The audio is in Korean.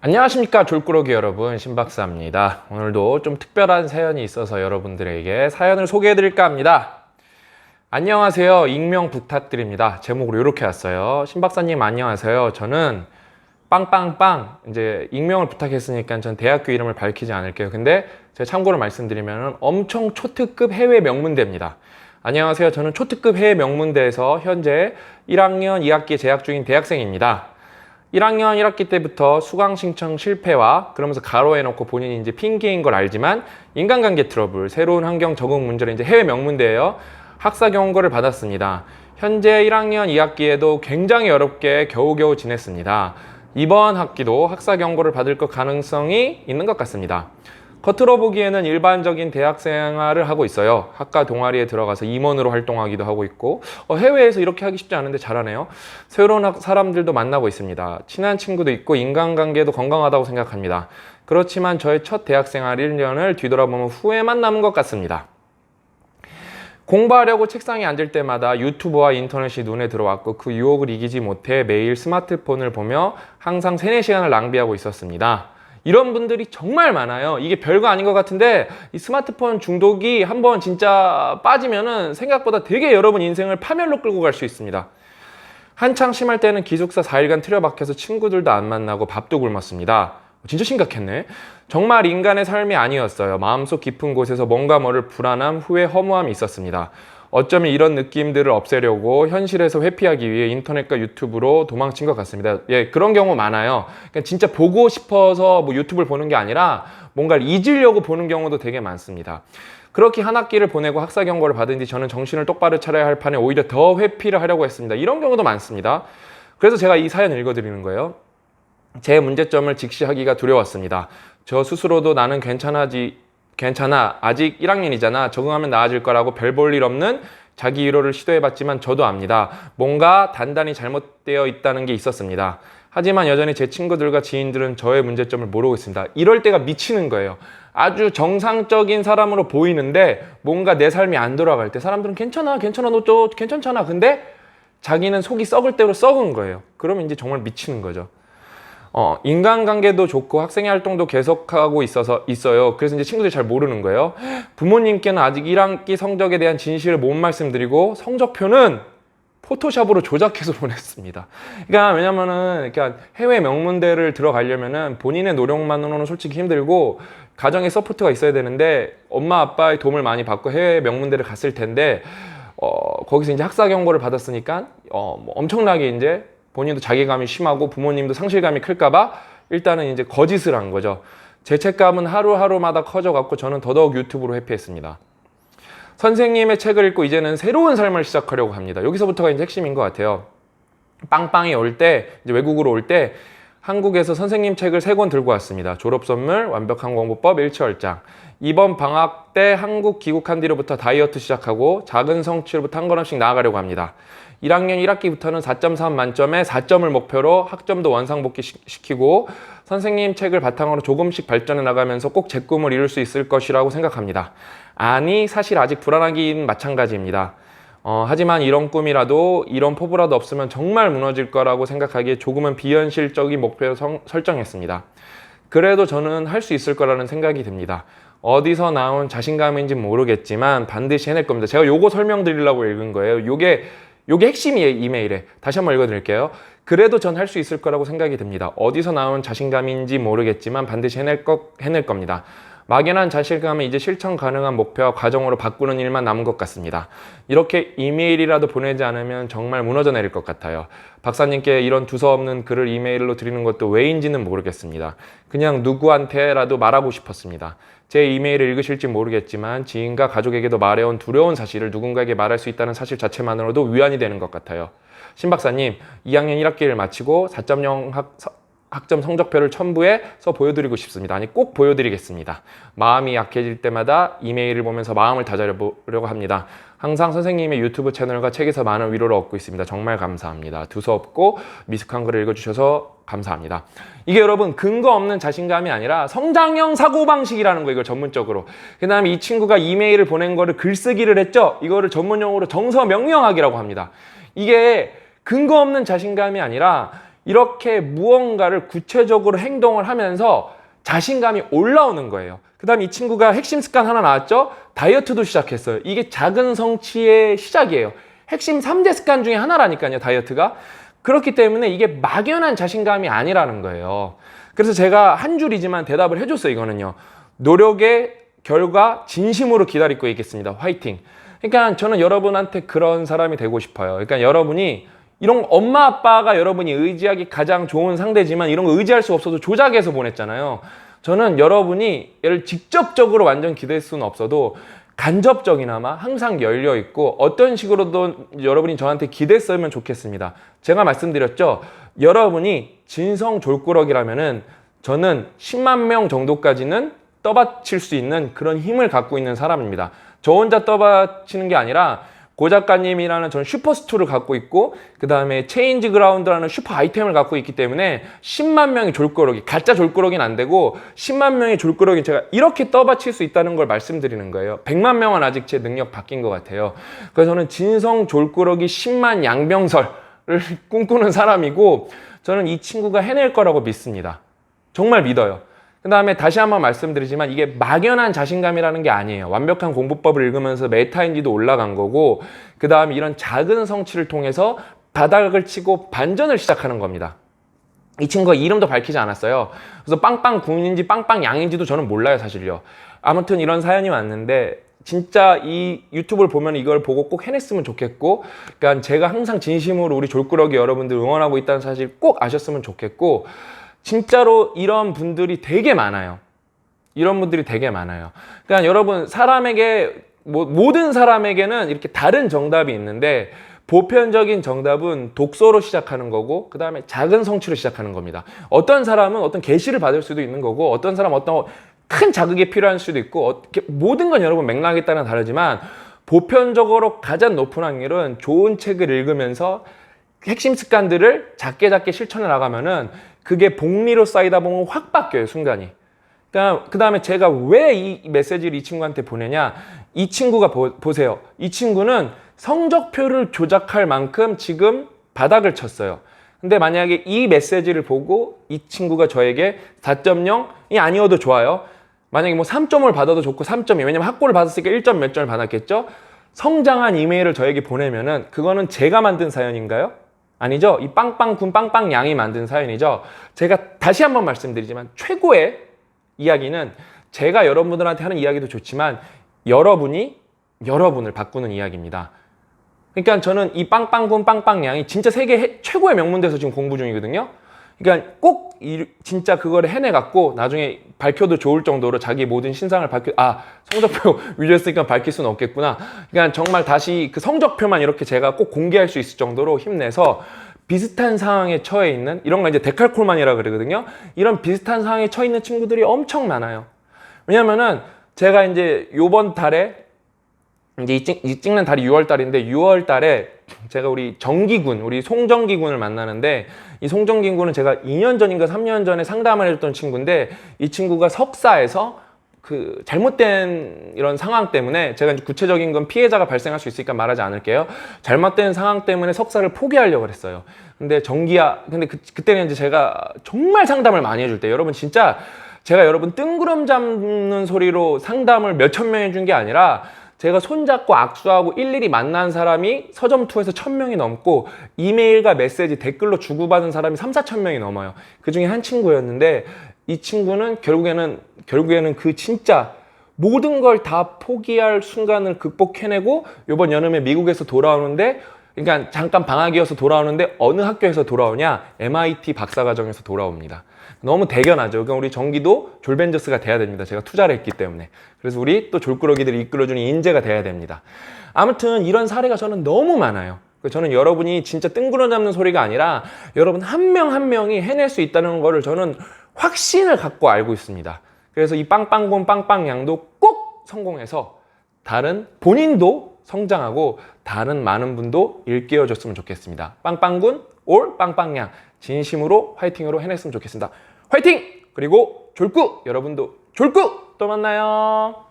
안녕하십니까 졸꾸러기 여러분. 신박사입니다. 오늘도 좀 특별한 사연이 있어서 여러분들에게 사연을 소개해 드릴까 합니다. 안녕하세요. 익명 부탁드립니다. 제목으로 이렇게 왔어요. 신박사님 안녕하세요. 저는 빵빵빵 이제 익명을 부탁했으니까 전 대학교 이름을 밝히지 않을게요. 근데 제가 참고로 말씀드리면 엄청 초특급 해외 명문대입니다. 안녕하세요. 저는 초특급 해외 명문대에서 현재 1학년 2학기에 재학 중인 대학생입니다 1학년 1학기 때부터 수강 신청 실패와 그러면서 가로해놓고 본인이 이제 핑계인 걸 알지만 인간관계 트러블, 새로운 환경 적응 문제로 이제 해외 명문대예요. 학사 경고를 받았습니다. 현재 1학년 2학기에도 굉장히 어렵게 겨우겨우 지냈습니다. 이번 학기도 학사 경고를 받을 것 가능성이 있는 것 같습니다. 겉으로 보기에는 일반적인 대학 생활을 하고 있어요. 학과 동아리에 들어가서 임원으로 활동하기도 하고 있고 어, 해외에서 이렇게 하기 쉽지 않은데 잘하네요. 새로운 학- 사람들도 만나고 있습니다. 친한 친구도 있고 인간관계도 건강하다고 생각합니다. 그렇지만 저의 첫 대학 생활 1년을 뒤돌아보면 후회만 남은 것 같습니다. 공부하려고 책상에 앉을 때마다 유튜브와 인터넷이 눈에 들어왔고 그 유혹을 이기지 못해 매일 스마트폰을 보며 항상 3, 4시간을 낭비하고 있었습니다. 이런 분들이 정말 많아요. 이게 별거 아닌 것 같은데 이 스마트폰 중독이 한번 진짜 빠지면은 생각보다 되게 여러분 인생을 파멸로 끌고 갈 수 있습니다. 한창 심할 때는 기숙사 4일간 틀어박혀서 친구들도 안 만나고 밥도 굶었습니다. 진짜 심각했네. 정말 인간의 삶이 아니었어요. 마음속 깊은 곳에서 뭔가 모를 불안함, 후회, 허무함이 있었습니다. 어쩌면 이런 느낌들을 없애려고 현실에서 회피하기 위해 인터넷과 유튜브로 도망친 것 같습니다. 예, 그런 경우 많아요. 그러니까 진짜 보고 싶어서 뭐 유튜브를 보는 게 아니라 뭔가를 잊으려고 보는 경우도 되게 많습니다. 그렇게 한 학기를 보내고 학사 경고를 받은 뒤 저는 정신을 똑바로 차려야 할 판에 오히려 더 회피를 하려고 했습니다. 이런 경우도 많습니다. 그래서 제가 이 사연 읽어드리는 거예요. 제 문제점을 직시하기가 두려웠습니다. 저 스스로도 나는 괜찮아지 괜찮아 아직 1학년이잖아 적응하면 나아질 거라고 별 볼 일 없는 자기 위로를 시도해봤지만 저도 압니다. 뭔가 단단히 잘못되어 있다는 게 있었습니다. 하지만 여전히 제 친구들과 지인들은 저의 문제점을 모르고 있습니다. 이럴 때가 미치는 거예요. 아주 정상적인 사람으로 보이는데 뭔가 내 삶이 안 돌아갈 때 사람들은 괜찮아, 괜찮아, 너 또 괜찮잖아. 근데 자기는 속이 썩을 대로 썩은 거예요. 그러면 이제 정말 미치는 거죠. 어, 인간관계도 좋고 학생회 활동도 계속하고 있어서 있어요. 그래서 이제 친구들이 잘 모르는 거예요. 부모님께는 아직 1학기 성적에 대한 진실을 못 말씀드리고 성적표는 포토샵으로 조작해서 보냈습니다. 그러니까 왜냐면은 그러니까 해외 명문대를 들어가려면은 본인의 노력만으로는 솔직히 힘들고 가정에 서포트가 있어야 되는데 엄마 아빠의 도움을 많이 받고 해외 명문대를 갔을 텐데 어, 거기서 이제 학사 경고를 받았으니까 어, 뭐 엄청나게 이제 본인도 자괴감이 심하고 부모님도 상실감이 클까봐 일단은 이제 거짓을 한 거죠. 죄책감은 하루하루마다 커져갖고 저는 더더욱 유튜브로 회피했습니다. 선생님의 책을 읽고 이제는 새로운 삶을 시작하려고 합니다. 여기서부터가 이제 핵심인 것 같아요. 빵빵이 올 때, 이제 외국으로 올 때, 한국에서 선생님 책을 세 권 들고 왔습니다. 졸업 선물, 완벽한 공부법, 일치월장. 이번 방학 때 한국 귀국한 뒤로부터 다이어트 시작하고 작은 성취로부터 한 걸음씩 나아가려고 합니다. 1학년 1학기부터는 4.3 만점에 4점을 목표로 학점도 원상복귀 시- 시키고 선생님 책을 바탕으로 조금씩 발전해 나가면서 꼭 제 꿈을 이룰 수 있을 것이라고 생각합니다. 아니, 사실 아직 불안하긴 마찬가지입니다. 어, 하지만 이런 꿈이라도 이런 포부라도 없으면 정말 무너질 거라고 생각하기에 조금은 비현실적인 목표를 성- 설정했습니다. 그래도 저는 할 수 있을 거라는 생각이 듭니다. 어디서 나온 자신감인지 모르겠지만 반드시 해낼 겁니다. 제가 요거 설명드리려고 읽은 거예요. 요게 요게 핵심이에요, 이메일에. 다시 한번 읽어드릴게요. 그래도 전 할 수 있을 거라고 생각이 듭니다. 어디서 나온 자신감인지 모르겠지만 반드시 해낼, 거, 해낼 겁니다. 막연한 자신감은 이제 실천 가능한 목표와 과정으로 바꾸는 일만 남은 것 같습니다. 이렇게 이메일이라도 보내지 않으면 정말 무너져 내릴 것 같아요. 박사님께 이런 두서없는 글을 이메일로 드리는 것도 왜인지는 모르겠습니다. 그냥 누구한테라도 말하고 싶었습니다. 제 이메일을 읽으실지 모르겠지만 지인과 가족에게도 말해온 두려운 사실을 누군가에게 말할 수 있다는 사실 자체만으로도 위안이 되는 것 같아요. 신 박사님, 2학년 1학기를 마치고 4.0 학, 서- 학점 성적표를 첨부해서 보여드리고 싶습니다. 아니 꼭 보여드리겠습니다. 마음이 약해질 때마다 이메일을 보면서 마음을 다잡으려고 합니다. 항상 선생님의 유튜브 채널과 책에서 많은 위로를 얻고 있습니다. 정말 감사합니다. 두서없고 미숙한 글을 읽어주셔서 감사합니다. 이게 여러분 근거 없는 자신감이 아니라 성장형 사고방식이라는 거 이걸 전문적으로. 그 다음에 이 친구가 이메일을 보낸 거를 글쓰기를 했죠. 이거를 전문용어로 정서명령학이라고 합니다. 이게 근거 없는 자신감이 아니라 이렇게 무언가를 구체적으로 행동을 하면서 자신감이 올라오는 거예요. 그 다음 이 친구가 핵심 습관 하나 나왔죠? 다이어트도 시작했어요. 이게 작은 성취의 시작이에요. 핵심 3대 습관 중에 하나라니까요, 다이어트가. 그렇기 때문에 이게 막연한 자신감이 아니라는 거예요. 그래서 제가 한 줄이지만 대답을 해줬어요, 이거는요. 노력의 결과 진심으로 기다리고 있겠습니다. 화이팅. 그러니까 저는 여러분한테 그런 사람이 되고 싶어요. 그러니까 여러분이 이런 엄마 아빠가 여러분이 의지하기 가장 좋은 상대지만 이런 거 의지할 수 없어도 조작해서 보냈잖아요. 저는 여러분이 얘를 직접적으로 완전 기댈 수는 없어도 간접적이나마 항상 열려 있고 어떤 식으로도 여러분이 저한테 기댔으면 좋겠습니다. 제가 말씀드렸죠. 여러분이 진성 졸꾸러기라면은 저는 10만 명 정도까지는 떠받칠 수 있는 그런 힘을 갖고 있는 사람입니다. 저 혼자 떠받치는 게 아니라 고 작가님이라는 저는 슈퍼스토를 갖고 있고 그 다음에 체인지 그라운드라는 슈퍼 아이템을 갖고 있기 때문에 10만 명의 졸꾸러기 가짜 졸꾸러기는 안 되고 10만 명의 졸꾸러기 제가 이렇게 떠받칠 수 있다는 걸 말씀드리는 거예요. 100만 명은 아직 제 능력 바뀐 것 같아요. 그래서 저는 진성 졸꾸러기 10만 양병설을 꿈꾸는 사람이고 저는 이 친구가 해낼 거라고 믿습니다. 정말 믿어요 그 다음에 다시 한번 말씀드리지만 이게 막연한 자신감이라는 게 아니에요. 완벽한 공부법을 읽으면서 메타인지도 올라간 거고, 그 다음에 이런 작은 성취를 통해서 바닥을 치고 반전을 시작하는 겁니다. 이 친구가 이름도 밝히지 않았어요. 그래서 빵빵 군인지 빵빵 양인지도 저는 몰라요, 사실요. 아무튼 이런 사연이 왔는데, 진짜 이 유튜브를 보면 이걸 보고 꼭 해냈으면 좋겠고, 그러니까 제가 항상 진심으로 우리 졸꾸러기 여러분들 응원하고 있다는 사실 꼭 아셨으면 좋겠고, 진짜로 이런 분들이 되게 많아요. 이런 분들이 되게 많아요. 그러니까 여러분 사람에게 뭐, 모든 사람에게는 이렇게 다른 정답이 있는데 보편적인 정답은 독서로 시작하는 거고 그 다음에 작은 성취로 시작하는 겁니다. 어떤 사람은 어떤 계시를 받을 수도 있는 거고 어떤 사람은 어떤 큰 자극이 필요할 수도 있고 어떻게 모든 건 여러분 맥락에 따라 다르지만 보편적으로 가장 높은 확률은 좋은 책을 읽으면서 핵심 습관들을 작게 작게 실천해 나가면은 그게 복리로 쌓이다 보면 확 바뀌어요 순간이. 그 다음에 제가 왜 이 메시지를 이 친구한테 보내냐? 이 친구가 보, 세요이 친구는 성적표를 조작할 만큼 지금 바닥을 쳤어요. 근데 만약에 이 메시지를 보고 이 친구가 저에게 4.0이 아니어도 좋아요. 만약에 뭐 3점을 받아도 좋고 3점이 왜냐면 학고를 받았으니까 1점 몇 점을 받았겠죠? 성장한 이메일을 저에게 보내면은 그거는 제가 만든 사연인가요? 아니죠. 이 빵빵군 빵빵 양이 만든 사연이죠. 제가 다시 한번 말씀드리지만 최고의 이야기는 제가 여러분들한테 하는 이야기도 좋지만 여러분이 여러분을 바꾸는 이야기입니다. 그러니까 저는 이 빵빵군 빵빵 양이 진짜 세계 해- 최고의 명문대에서 지금 공부 중이거든요. 그러니까 꼭 이- 진짜 그거를 해내갖고 나중에 밝혀도 좋을 정도로 자기 모든 신상을 밝혀 아 성적표 위조했으니까 밝힐 수는 없겠구나. 그러니까 정말 다시 그 성적표만 이렇게 제가 꼭 공개할 수 있을 정도로 힘내서 비슷한 상황에 처해 있는 이런 거 이제 데칼콜만이라 그러거든요. 이런 비슷한 상황에 처해 있는 친구들이 엄청 많아요. 왜냐면은 제가 이제 요번 달에 이제 이, 찍, 이 찍는 달이 6월 달인데 6월 달에 제가 우리 정기군, 우리 송정기군을 만나는데 이 송정기군은 제가 2년 전인가 3년 전에 상담을 해줬던 친구인데 이 친구가 석사에서 그 잘못된 이런 상황 때문에 제가 이제 구체적인 건 피해자가 발생할 수 있으니까 말하지 않을게요. 잘못된 상황 때문에 석사를 포기하려고 했어요. 근데 정기야, 근데 그, 그때는 이제 제가 정말 상담을 많이 해줄 때 여러분 진짜 제가 여러분 뜬구름 잡는 소리로 상담을 몇 천 명 해준 게 아니라 제가 손잡고 악수하고 일일이 만난 사람이 서점투에서 천 명이 넘고 이메일과 메시지 댓글로 주고받은 사람이 3, 4천 명이 넘어요. 그 중에 한 친구였는데 이 친구는 결국에는 결국에는 그 진짜 모든 걸 다 포기할 순간을 극복해내고 이번 여름에 미국에서 돌아오는데 그러니까 잠깐 방학이어서 돌아오는데 어느 학교에서 돌아오냐? MIT 박사과정에서 돌아옵니다. 너무 대견하죠. 그러니까 우리 정기도 졸벤저스가 돼야 됩니다. 제가 투자를 했기 때문에. 그래서 우리 또 졸꾸러기들이 이끌어주는 인재가 돼야 됩니다. 아무튼 이런 사례가 저는 너무 많아요. 저는 여러분이 진짜 뜬구름 잡는 소리가 아니라 여러분 한 명한 명이 해낼 수 있다는 거를 저는 확신을 갖고 알고 있습니다. 그래서 이 빵빵군 빵빵양도 꼭 성공해서 다른 본인도 성장하고 다른 많은 분도 일깨워줬으면 좋겠습니다. 빵빵군 올 빵빵양 진심으로 화이팅으로 해냈으면 좋겠습니다. 화이팅! 그리고 졸꾸 여러분도 졸꾸 또 만나요.